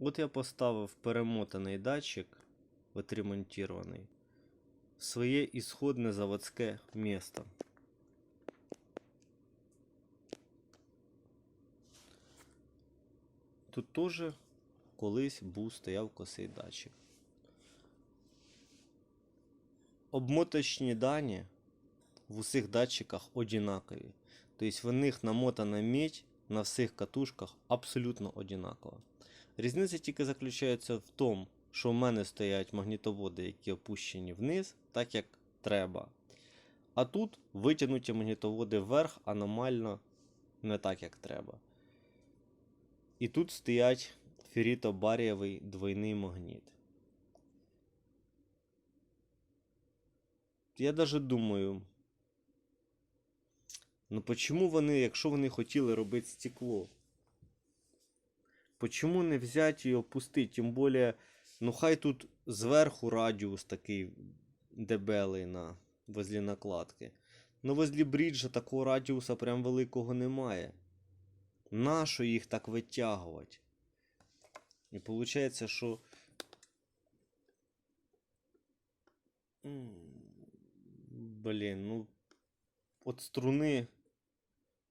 От я поставив перемотаний датчик, відремонтований, в своє ісходне заводське місто. Тут теж колись був стояв косий датчик. Обмоточні дані в усіх датчиках однакові. Тобто в них намотана медь на всіх катушках абсолютно однакова. Різниця тільки заключається в тому, що в мене стоять магнітоводи, які опущені вниз, так як треба. А тут витягнуті магнітоводи вверх аномально не так, як треба. І тут стоять феррито-барієвий двойний магніт. Я даже думаю, ну почему вони, якщо вони хотіли робити стекло, почему не взяти і опустити? Тим більше, ну хай тут зверху радіус такий дебелий на возле накладки. Ну возле бріджа такого радіуса прям великого немає. Нащо їх так витягувати? І виходить, що. Блін, ну. От струни.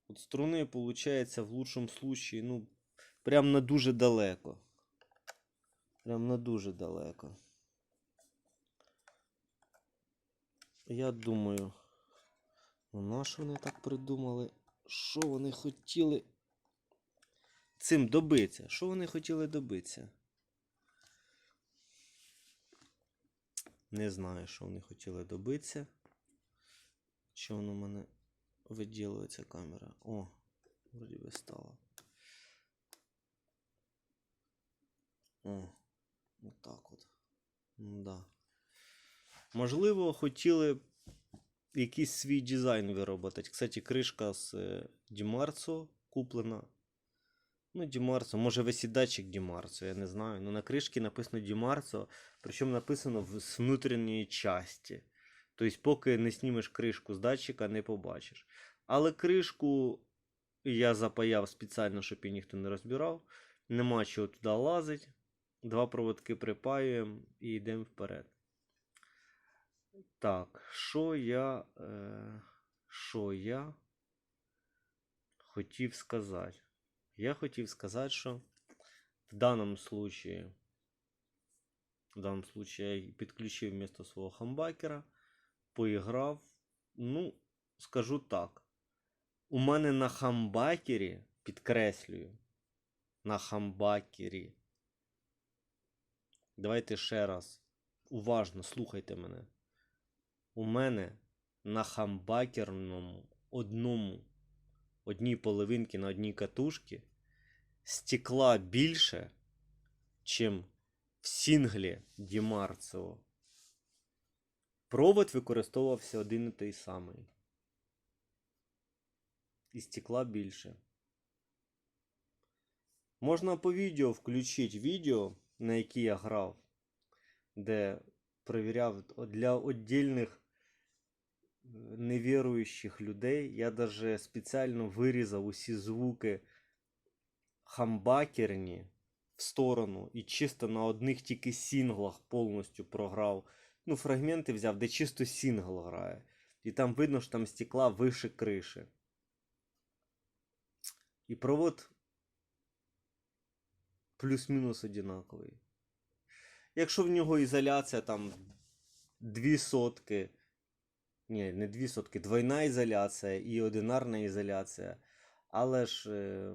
От струни, виходить, в лучшому случае, ну, прям на дуже далеко. Прям на дуже далеко. Я думаю, ну на що вони так придумали? Що вони хотіли цим добитися? Що вони хотіли добитися? Не знаю, що вони хотіли добитися. Чи воно в мене виділується камера? О, вроді би стало. О, отак от. Да. Можливо, хотіли якийсь свій дизайн виробити. Кстати, кришка з е, Дімарцо куплена. Ну, Дімарцо, може датчик Дімарцо, я не знаю. Ну на кришці написано Дімарцо, причому написано в, з внутрішньої часті. Тобто, поки не знімеш кришку з датчика, не побачиш. Але кришку я запаяв спеціально, щоб її ніхто не розбирав. Нема чого туди лазить. Два проводки припаюємо і йдемо вперед. Так, що я. Е, що я хотів сказати? Я хотів сказати, що в даному случае, в даному случае я підключив вместо свого хамбакера, поіграв. Ну, скажу так. У мене на хамбакері, підкреслюю, на хамбакері. Давайте ще раз. Уважно слухайте мене. У мене на хамбакерному одному, одній половинці на одній катушці стекла більше, чим в сінглі Дімарцево. Провод використовувався один і той самий. І стекла більше. Можна по відео включити відео, на яке я грав, де перевіряв для віддільних невіруючих людей. Я даже спеціально вирізав усі звуки хамбакерні в сторону і чисто на одних тільки сінглах повністю програв. Ну, фрагменти взяв, де чисто сінгл грає. І там видно, що там стекла вище криші. І провод плюс-мінус одинаковий. Якщо в нього ізоляція там дві сотки, ні, не дві сотки, двойна ізоляція і одинарна ізоляція, але ж е,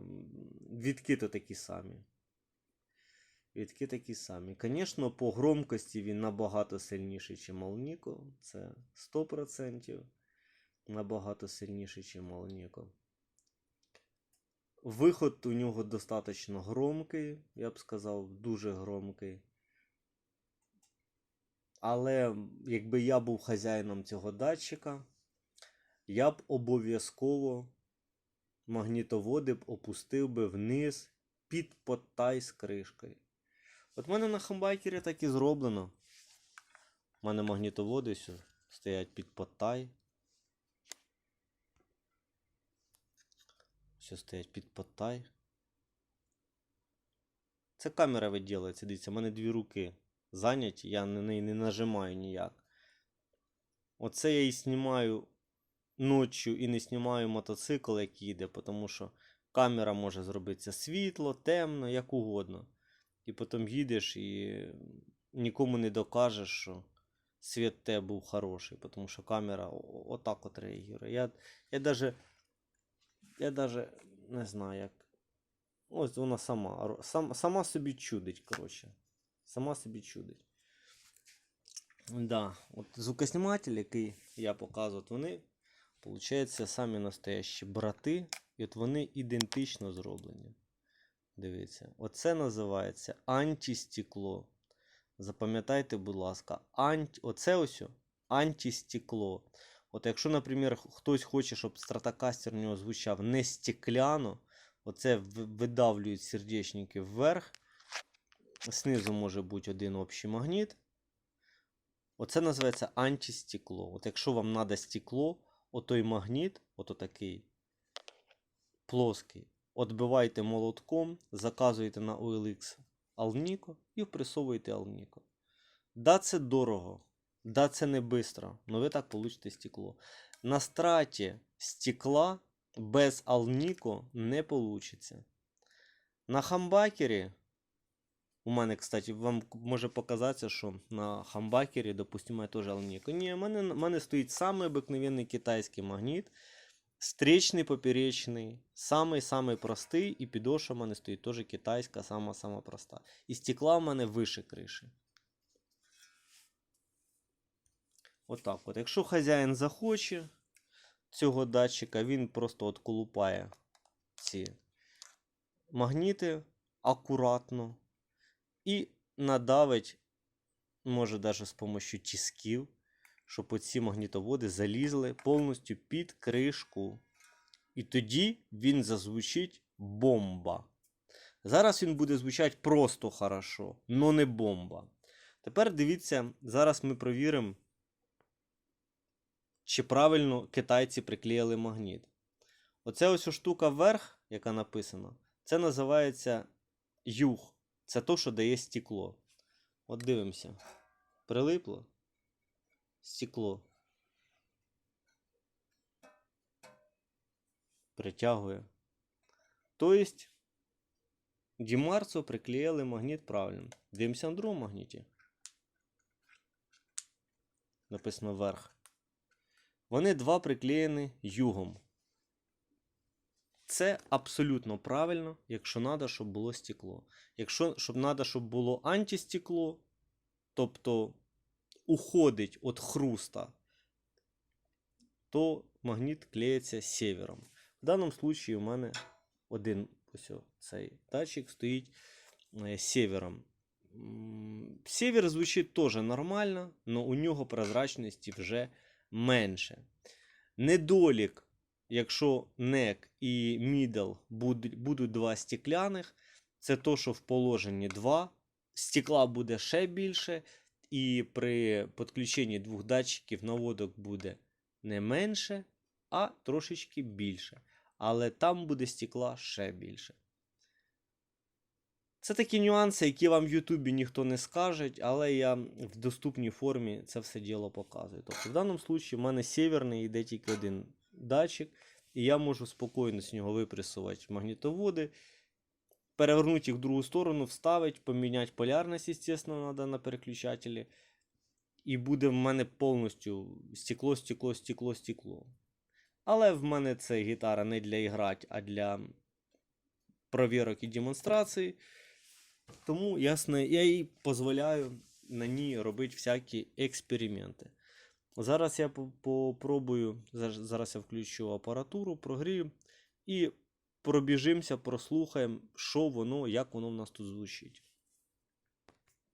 відки то такі самі. Відки такі самі. Звісно, по громкості він набагато сильніший, ніж Молніко. Це 100%. Набагато сильніший, ніж Молніко. Виход у нього достатньо громкий, я б сказав, дуже громкий. Але якби я був хазяїном цього датчика, я б обов'язково магнітоводи б опустив би вниз під потай з кришкою. От в мене на хамбайкері так і зроблено. У мене магнітоводи сю- стоять під потай. Все стоять під потай. Це камера виділиться. Дивіться, в мене дві руки зайняті, я на неї не нажимаю ніяк. Оце я і знімаю ночі і не знімаю мотоцикл, як їде, тому що камера може зробитися світло, темно, як угодно. І потім їдеш і нікому не докажеш, що світ те був хороший, тому що камера отак от реагує. Я, я даже, я даже не знаю, як. Ось вона сама. Сам, сама собі чудить, коротше. Сама собі чудить. Да, от звукосніматель, який я показую, от вони, виходить, самі настоящі брати, і от вони ідентично зроблені. Дивіться, оце називається антистекло. Запам'ятайте, будь ласка, ант... оце ось антистекло. От якщо, наприклад, хтось хоче, щоб стратокастер у нього звучав не стекляно, оце видавлюють сердечники вверх. Знизу може бути один общий магніт. Оце називається антистекло. От якщо вам треба стекло, отой магніт, ото такий плоский, отбивайте молотком, заказуєте на OLX Alnico і впресовуєте Alnico. Да, це дорого, да, це не швидко, але ви так получите стекло. На страті стекла без Alnico не вийде. На хамбакері у мене, кстати, вам може показатися, що на хамбакері, допустимо, я теж Alnico. Ні, у мене, у мене стоїть самий китайський магніт. Стрічний, поперечний, самий-самий простий, і підошва в мене стоїть теж китайська, сама-сама проста. І стекла в мене вище криші. Отак от. Якщо хазяїн захоче цього датчика, він просто от колупає ці магніти акуратно і надавить, може навіть з допомогою тисків, щоб оці магнітоводи залізли повністю під кришку. І тоді він зазвучить бомба. Зараз він буде звучати просто хорошо, но не бомба. Тепер дивіться, зараз ми провіримо, чи правильно китайці приклеїли магніт. Оце ось штука вверх, яка написана, це називається юг. Це то, що дає стекло. От дивимося. Прилипло стекло. Притягує. Тобто, Дімарцо приклеїли магніт правильно. Дивимося на другому магніті. Написано вверх. Вони два приклеєні югом. Це абсолютно правильно, якщо треба, щоб було стекло. Якщо щоб треба, щоб було антистекло, тобто уходить від хруста, то магніт клеїться севером. В даному случаї у мене один ось цей датчик стоїть е, севером. Север звучить теж нормально, але у нього прозрачності вже менше. Недолік, якщо neck і middle будуть, два стекляних, це то, що в положенні 2 стекла буде ще більше, і при підключенні двох датчиків наводок буде не менше, а трошечки більше. Але там буде стекла ще більше. Це такі нюанси, які вам в Ютубі ніхто не скаже, але я в доступній формі це все діло показую. Тобто, в даному випадку в мене северний йде тільки один датчик, і я можу спокійно з нього випресувати магнітоводи, перевернути їх в другу сторону, вставити, поміняти полярність, звісно, треба на переключателі. І буде в мене повністю стекло, стекло, стекло, стекло. Але в мене це гітара не для іграти, а для провірок і демонстрацій. Тому ясно, я їй дозволяю на ній робити всякі експерименти. Зараз я по- попробую, зараз я включу апаратуру, прогрію і пробіжимося, прослухаємо, що воно, як воно в нас тут звучить.